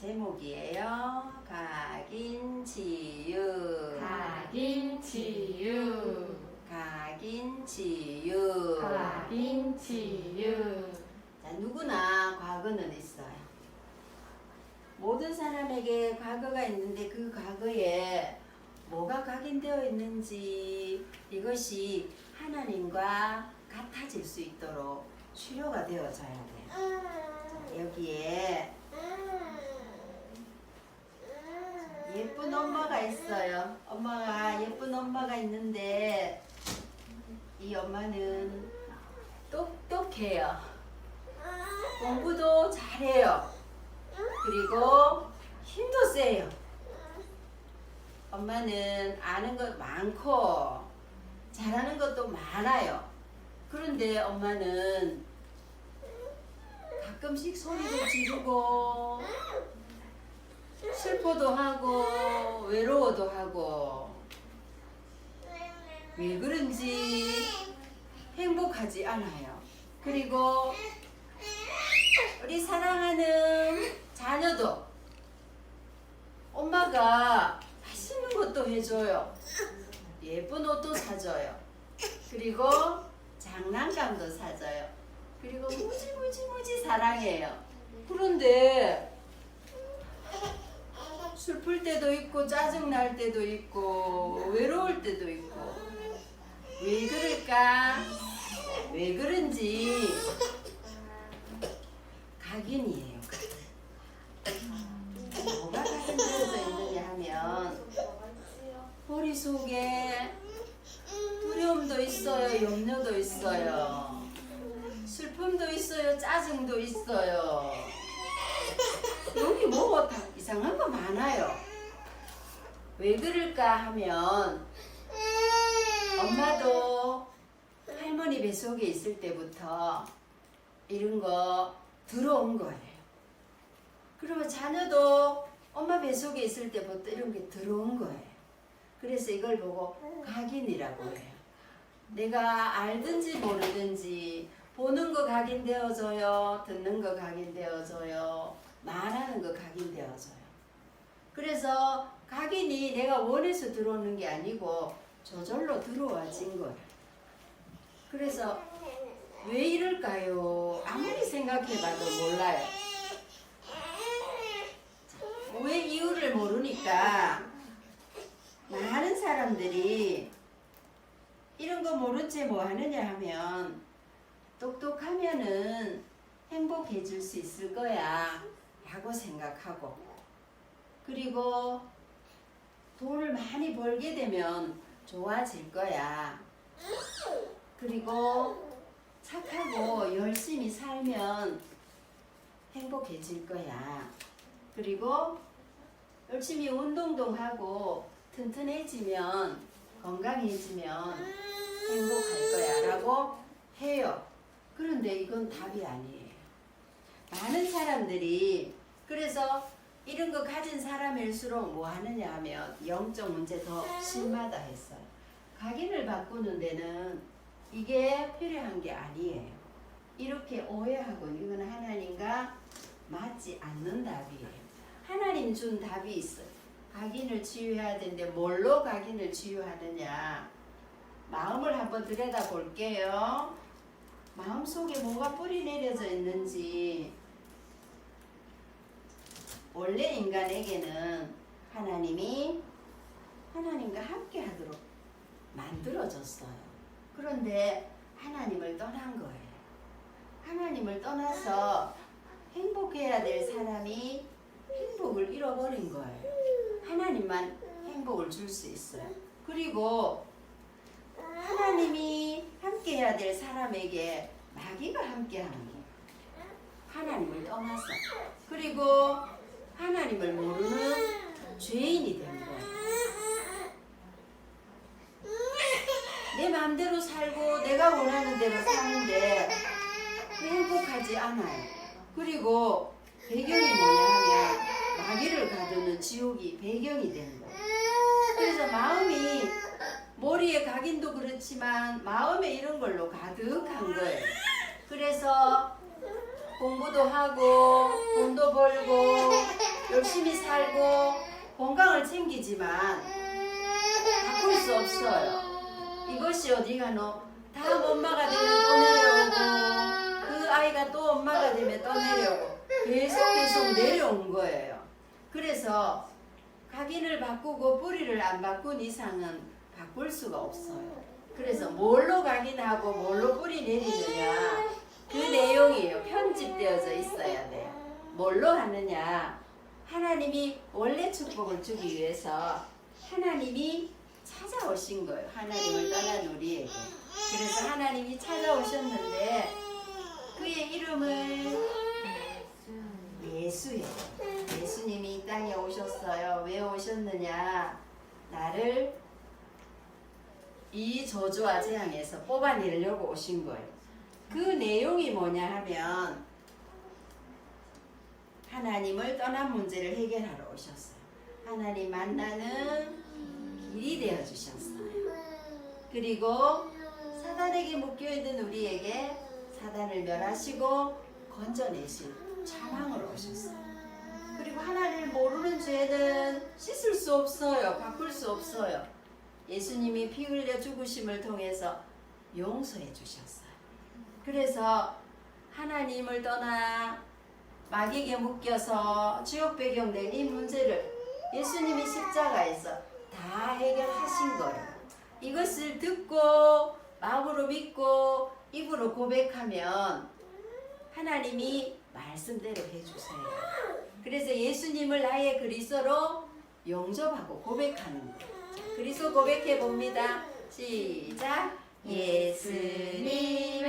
제목이에요. 각인치유. 각인치유 각인치유. 각인치유 자, 누구나 과거는 있어요. 모든 사람에게 과거가 있는데 그 과거에 뭐가 각인되어 있는지 이것이 하나님과 같아질 수 있도록 치료가 되어져야 돼요. 여기에 예쁜 엄마가 있어요. 엄마가 예쁜 엄마가 있는데 이 엄마는 똑똑해요. 공부도 잘해요. 그리고 힘도 세요. 엄마는 아는 것 많고 잘하는 것도 많아요. 그런데 엄마는 가끔씩 소리도 지르고 슬퍼도 하고 외로워도 하고 왜 그런지 행복하지 않아요. 그리고 우리 사랑하는 자녀도 엄마가 맛있는 것도 해줘요. 예쁜 옷도 사줘요. 그리고 장난감도 사줘요. 그리고 무지 무지 무지 사랑해요. 그런데 슬플 때도 있고 짜증 날 때도 있고 외로울 때도 있고 왜 그럴까? 왜 그런지 각인이에요. 뭐가 각인되어져 있느냐 하면 머릿속에 두려움도 있어요, 염려도 있어요, 슬픔도 있어요, 짜증도 있어요. 여기 뭐가 다 이상한 거 많아요. 왜 그럴까 하면 엄마도 할머니 뱃속에 있을 때부터 이런 거 들어온 거예요. 그러면 자녀도 엄마 뱃속에 있을 때부터 이런 게 들어온 거예요. 그래서 이걸 보고 각인이라고 해요. 내가 알든지 모르든지 보는 거 각인되어져요. 듣는 거 각인되어져요. 말하는 거 각인되어져요. 그래서 각인이 내가 원해서 들어오는 게 아니고 저절로 들어와진 거예요. 그래서 왜 이럴까요? 아무리 생각해봐도 몰라요. 왜 이유를 모르니까 많은 사람들이 이런 거 모른 채 뭐 하느냐 하면 똑똑하면은 행복해질 수 있을 거야 라고 생각하고 그리고 돈을 많이 벌게 되면 좋아질 거야 그리고 착하고 열심히 살면 행복해질 거야 그리고 열심히 운동도 하고 튼튼해지면 건강해지면 행복할 거야 라고 해요. 그런데 이건 답이 아니에요. 많은 사람들이 그래서 이런 거 가진 사람일수록 뭐 하느냐 하면 영적 문제 더 심하다 했어요. 각인을 바꾸는 데는 이게 필요한 게 아니에요. 이렇게 오해하고 이건 하나님과 맞지 않는 답이에요. 하나님 준 답이 있어요. 각인을 치유해야 되는데 뭘로 각인을 치유하느냐? 마음을 한번 들여다 볼게요. 마음 속에 뭐가 뿌리 내려져 있는지 원래 인간에게는 하나님이 하나님과 함께 하도록 만들어졌어요. 그런데 하나님을 떠난 거예요. 하나님을 떠나서 행복해야 될 사람이 행복을 잃어버린 거예요. 하나님만 행복을 줄 수 있어요. 그리고 하나님이 함께 해야 될 사람에게 마귀가 함께 하는 거예요. 하나님을 떠나서 그리고 하나님을 모르는 죄인이 된 거예요. 내 마음대로 살고 내가 원하는 대로 사는데 행복하지 않아요. 그리고 배경이 뭐냐 하면 마귀를 가두는 지옥이 배경이 되는 거예요. 그래서 마음이 머리에 각인도 그렇지만 마음에 이런 걸로 가득한 거예요. 그래서 공부도 하고 돈도 벌고 열심히 살고 건강을 챙기지만 바꿀 수 없어요. 이것이 어디 가노? 다음 엄마가 되면 또 내려오고 그 아이가 또 엄마가 되면 또 내려오고 계속 계속 내려온 거예요. 그래서 각인을 바꾸고 뿌리를 안 바꾼 이상은 바꿀 수가 없어요. 그래서 뭘로 각인하고 뭘로 뿌리 내리느냐 그 내용이에요. 편집되어져 있어야 돼요. 뭘로 하느냐 하나님이 원래 축복을 주기 위해서 하나님이 찾아오신 거예요. 하나님을 떠난 우리에게. 그래서 하나님이 찾아오셨는데 그의 이름을 예수예요. 예수님이 이 땅에 오셨어요. 왜 오셨느냐? 나를 이 저주와 재앙에서 뽑아내려고 오신 거예요. 그 내용이 뭐냐 하면 하나님을 떠난 문제를 해결하러 오셨어요. 하나님 만나는 길이 되어 주셨어요. 그리고 사단에게 묶여 있는 우리에게 사단을 멸하시고 건져내신 찬왕으로 오셨어요. 그리고 하나님을 모르는 죄는 씻을 수 없어요. 바꿀 수 없어요. 예수님이 피 흘려 죽으심을 통해서 용서해 주셨어요. 그래서 하나님을 떠나 마귀에게 묶여서 지옥 배경 된 이 문제를 예수님이 십자가에서 다 해결하신 거예요. 이것을 듣고 마음으로 믿고 입으로 고백하면 하나님이 말씀대로 해주세요. 그래서 예수님을 나의 그리스도로 영접하고 고백하는 거예요. 그리스도 고백해 봅니다. 시작. 예수님은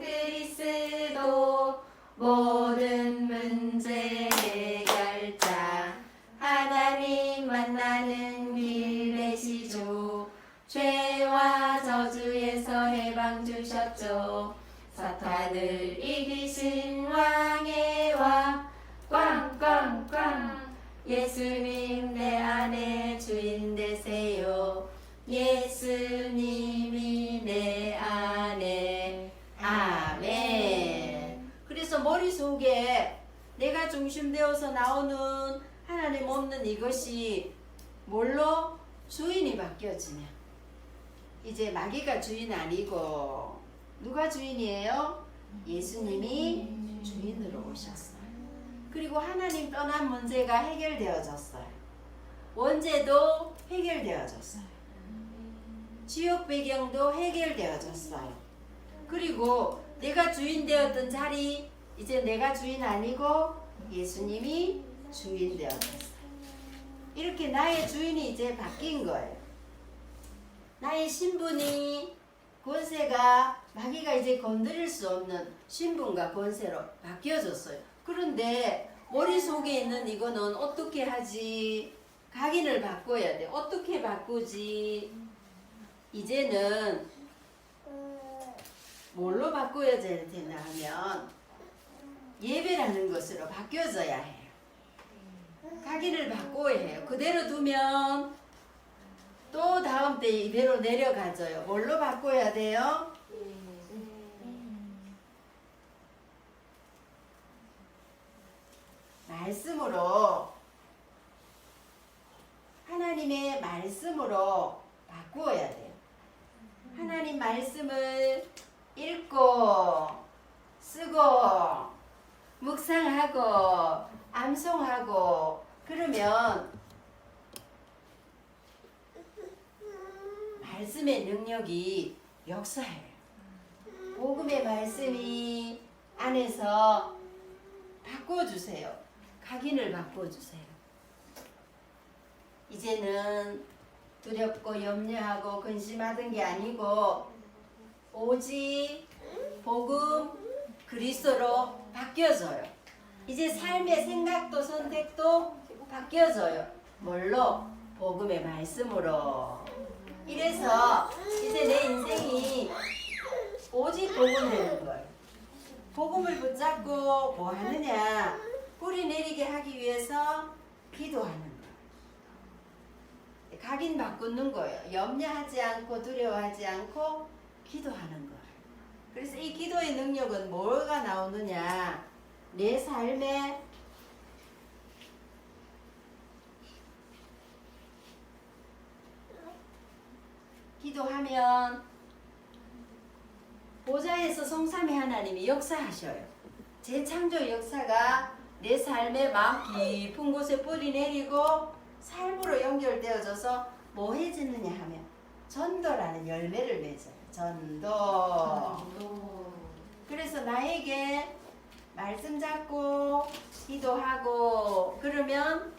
그리스도 모든 문제 해결자. 하나님 만나는 길 되시죠 죄와 저주에서 해방 주셨죠. 사탄을 이기신 왕의 왕. 꽝꽝꽝. 예수님 그래서 머릿속에 내가 중심되어서 나오는 하나님 없는 이것이 뭘로 주인이 바뀌어지냐 이제 마귀가 주인 아니고 누가 주인이에요? 예수님이 주인으로 오셨어요. 그리고 하나님 떠난 문제가 해결되어졌어요. 원죄도 해결되어졌어요. 지옥 배경도 해결되어졌어요. 그리고 내가 주인 되었던 자리 이제 내가 주인 아니고 예수님이 주인 되어졌어요. 이렇게 나의 주인이 이제 바뀐 거예요. 나의 신분이 권세가 마귀가 이제 건드릴 수 없는 신분과 권세로 바뀌어졌어요. 그런데 머릿속에 있는 이거는 어떻게 하지? 각인을 바꿔야 돼. 어떻게 바꾸지? 이제는 뭘로 바꿔야 되나 하면 예배라는 것으로 바뀌어져야 해요. 각인을 바꿔야 해요. 그대로 두면 또 다음 때 이대로 내려가져요. 뭘로 바꿔야 돼요? 말씀으로 하나님의 말씀으로 바꾸어야 돼요. 하나님 말씀을 읽고 쓰고 묵상하고 암송하고 그러면 말씀의 능력이 역사해요. 복음의 말씀이 안에서 바꿔주세요. 각인을 바꿔주세요. 이제는 두렵고 염려하고 근심하던 게 아니고 오직 복음 그리스도로 바뀌어져요. 이제 삶의 생각도 선택도 바뀌어져요. 뭘로? 복음의 말씀으로. 이래서 이제 내 인생이 오직 복음 되는 거예요. 복음을 붙잡고 뭐 하느냐? 뿌리 내리게 하기 위해서 기도하는 거예요. 각인 바꾸는 거예요. 염려하지 않고 두려워하지 않고 기도하는 거예요. 그래서 이 기도의 능력은 뭐가 나오느냐? 내 삶에 기도하면 보좌에서 성삼위 하나님이 역사하셔요. 재창조 역사가 내 삶의 마음 깊은 곳에 뿌리 내리고 삶으로 연결되어져서 뭐 해지느냐 하면 전도라는 열매를 맺어요. 전도. 그래서 나에게 말씀 잡고 기도하고 그러면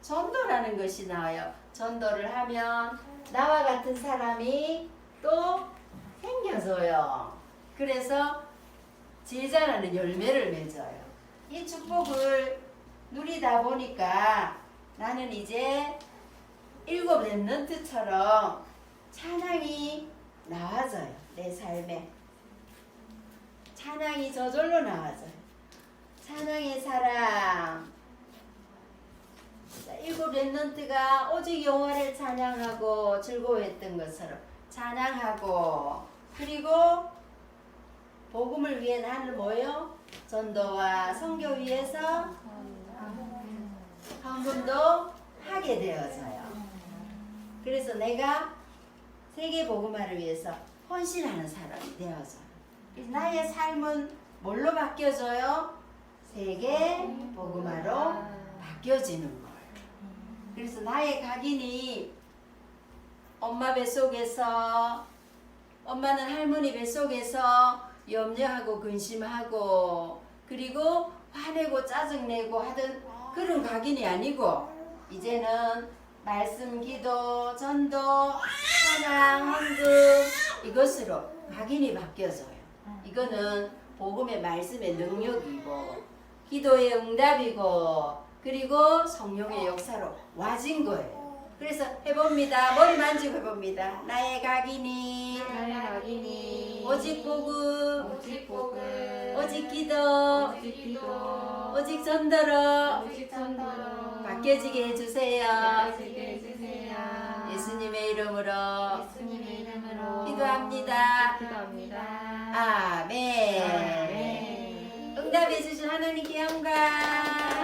전도라는 것이 나와요. 전도를 하면 나와 같은 사람이 또 생겨져요. 그래서 제자라는 열매를 맺어요. 이 축복을 누리다 보니까 나는 이제 일곱 랩런트처럼 찬양이 나와져요. 내 삶에. 찬양이 저절로 나와져요. 찬양의 사랑. 자, 일곱 랩런트가 오직 영화를 찬양하고 즐거워했던 것처럼 찬양하고 그리고 복음을 위해 나는 뭐요? 전도와 선교 위해서 헌금도 하게 되어져요. 그래서 내가 세계 복음화를 위해서 헌신하는 사람이. 그래서 나의 삶은 뭘로 바뀌어져요? 세계 복음화로 바뀌어지는 거예요. 그래서 나의 각인이 엄마 뱃속에서 엄마는 할머니 뱃속에서 염려하고 근심하고 그리고 화내고 짜증내고 하던 그런 각인이 아니고 이제는 말씀 기도 전도 찬양 헌금 이것으로 각인이 바뀌어져요. 이거는 복음의 말씀의 능력이고 기도의 응답이고 그리고 성령의 역사로 와진 거예요. 그래서 해봅니다. 머리 만지고 해봅니다. 나의 각인이 나의 각인이 오직 복음 오직 복음 오직 기도 오직 기도 오직 전도로 오직 전도로 바뀌어지게 해주세요. 바뀌어지게 해주세요. 예수님의 이름으로 예수님의 이름으로 기도합니다. 기도합니다. 아멘. 아멘. 응답해 주신 하나님께 영광.